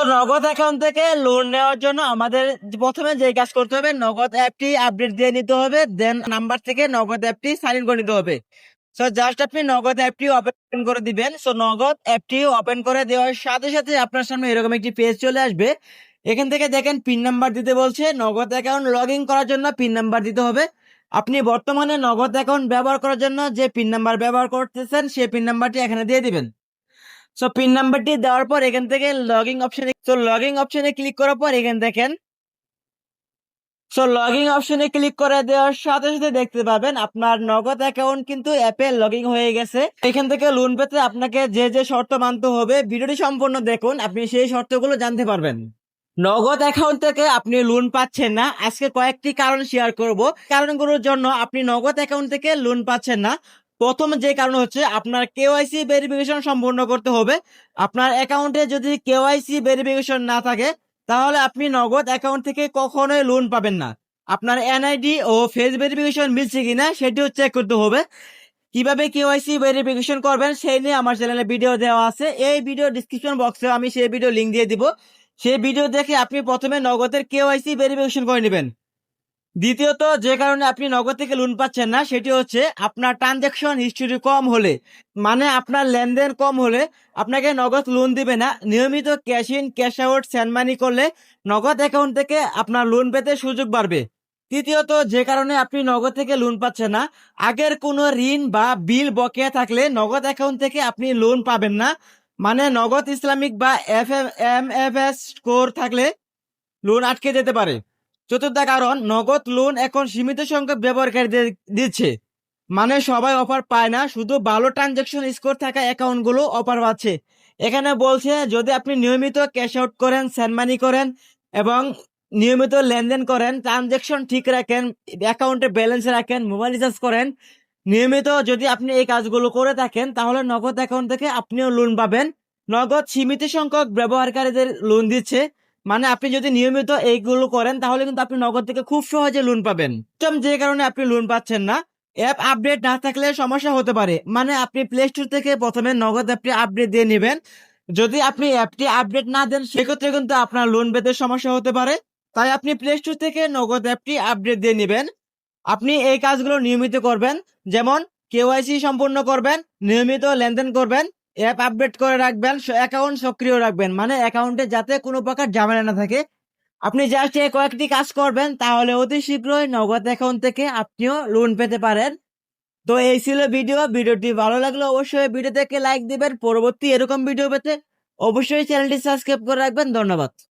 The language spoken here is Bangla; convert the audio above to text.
নগদ অ্যাকাউন্ট থেকে লোন নেওয়ার জন্য আমাদের প্রথমে যে কাজ করতে হবে, নগদ অ্যাপটি আপডেট দিয়ে নিতে হবে দেন নাম্বার থেকে নগদ অ্যাপটি সাইন ইন করে নিতে হবে। সো জাস্ট আপনি নগদ অ্যাপটি ওপেন করে দিবেন। সো নগদ অ্যাপটি ওপেন করে দেওয়ার সাথে সাথে আপনার সামনে এরকম একটি পেজ চলে আসবে। এখান থেকে দেখেন পিন নাম্বার দিতে বলছে। নগদ অ্যাকাউন্ট লগ ইন করার জন্য পিন নাম্বার দিতে হবে। আপনি বর্তমানে নগদ অ্যাকাউন্ট ব্যবহার করার জন্য যে পিন নাম্বার ব্যবহার করতেছেন সেই পিন নাম্বারটি এখানে দিয়ে দিবেন। সো পিন নাম্বারটি দেওয়ার পর এখান থেকে লগিং অপশনে তো লগিং অপশনে ক্লিক করার পর এখানে দেখেন সো লগিং অপশনে ক্লিক করে দেওয়ার সাথে সাথে দেখতে পাবেন আপনার নগদ অ্যাকাউন্ট কিন্তু অ্যাপে লগিং হয়ে গেছে। এখান থেকে লোন পেতে আপনাকে যে যে শর্ত মানতে হবে, ভিডিওটি সম্পূর্ণ দেখুন, আপনি সেই শর্তগুলো জানতে পারবেন। নগদ অ্যাকাউন্ট থেকে আপনি লোন পাচ্ছেন না। আজকে কয়েকটি কারণ শেয়ার করব। কারণগুলোর জন্য আপনি নগদ অ্যাকাউন্ট থেকে লোন পাচ্ছেন না। প্রথম যে কারণ হচ্ছে আপনার কেওয়াইসি ভেরিফিকেশন সম্পূর্ণ করতে হবে। আপনার অ্যাকাউন্টে যদি কেওয়াইসি ভেরিফিকেশন না থাকে, তাহলে আপনি নগদ অ্যাকাউন্ট থেকে কখনোই লোন পাবেন না। আপনার এনআইডি ও ফেস ভেরিফিকেশন মিলছে কিনা সেটিও চেক করতে হবে। কীভাবে কেওয়াইসি ভেরিফিকেশন করবেন সেই নিয়ে আমার চ্যানেলে ভিডিও দেওয়া আছে। এই ভিডিও ডিসক্রিপশন বক্সে আমি সেই ভিডিও লিংক দিয়ে দিব। সেই ভিডিও দেখে আপনি প্রথমে নগদের কেওয়াইসি ভেরিফিকেশন করে নেবেন। দ্বিতীয়ত, যে কারণে আপনি নগদ থেকে লোন পাচ্ছেন না, সেটি হচ্ছে আপনার ট্রানজ্যাকশন হিস্টরি কম হলে মানে আপনার লেনদেন কম হলে আপনাকে নগদ লোন দিবে না। নিয়মিত cash in cash out send money করলে নগদ অ্যাকাউন্ট থেকে আপনার লোন পেতে সুযোগ বাড়বে। তৃতীয়ত, যে কারণে আপনি নগদ থেকে লোন পাচ্ছেন না, আগের কোনো ঋণ বা বিল বকেয়া থাকলে নগদ অ্যাকাউন্ট থেকে আপনি লোন পাবেন না। মানে নগদ ইসলামিক বা F M F S score থাকলে লোন আটকে যেতে পারে। চতুর্থ কারণ, নগদ লোন এখন সীমিত সংখ্যক ব্যবহারকারীদের দিচ্ছে। মানে সবাই অফার পায় না, শুধু ভালো ট্রানজাকশন স্কোর থাকা অ্যাকাউন্টগুলো অফার পাচ্ছে। এখানে বলছে, যদি আপনি নিয়মিত ক্যাশ আউট করেন সেন্ড মানি করেন এবং নিয়মিত লেনদেন করেন ট্রানজাকশন ঠিক রাখেন অ্যাকাউন্টে ব্যালেন্স রাখেন মোবাইল রিচার্জ করেন, নিয়মিত যদি আপনি এই কাজগুলো করে থাকেন, তাহলে নগদ অ্যাকাউন্ট থেকে আপনিও লোন পাবেন। নগদ সীমিত সংখ্যক ব্যবহারকারীদের লোন দিচ্ছে। মানে আপনি যদি নিয়মিত এইগুলো করেন, তাহলে কিন্তু আপনি নগদ থেকে খুব সহজে লোন পাবেন। যে কারণে আপনি লোন পাচ্ছেন না অ্যাপ আপডেট না থাকলে সমস্যা হতে পারে। মানে আপনি প্লে স্টোর থেকে প্রথমে নগদ অ্যাপটি আপডেট দিয়ে নেবেন। যদি আপনি অ্যাপটি আপডেট না দেন, সেক্ষেত্রে কিন্তু আপনার লোন পেতে সমস্যা হতে পারে। তাই আপনি প্লে স্টোর থেকে নগদ অ্যাপটি আপডেট দিয়ে নেবেন। আপনি এই কাজগুলো নিয়মিত করবেন। যেমন কেওয়াইসি সম্পূর্ণ করবেন, নিয়মিত লেনদেন করবেন। অ্যাপ আপডেট করে রাখবেন অ্যাকাউন্ট সক্রিয় রাখবেন। মানে অ্যাকাউন্টে যাতে কোনো প্রকার ঝামেলা না থাকে। আপনি জাস্ট এই কয়েকটি কাজ করবেন, তাহলে অতি শীঘ্রই নগদ অ্যাকাউন্ট থেকে আপনিও লোন পেতে পারেন। তো এই ছিল ভিডিও ভিডিওটি ভালো লাগলে অবশ্যই ভিডিও থেকে লাইক দিবেন। পরবর্তী এরকম ভিডিও পেতে অবশ্যই চ্যানেলটি সাবস্ক্রাইব করে রাখবেন। ধন্যবাদ।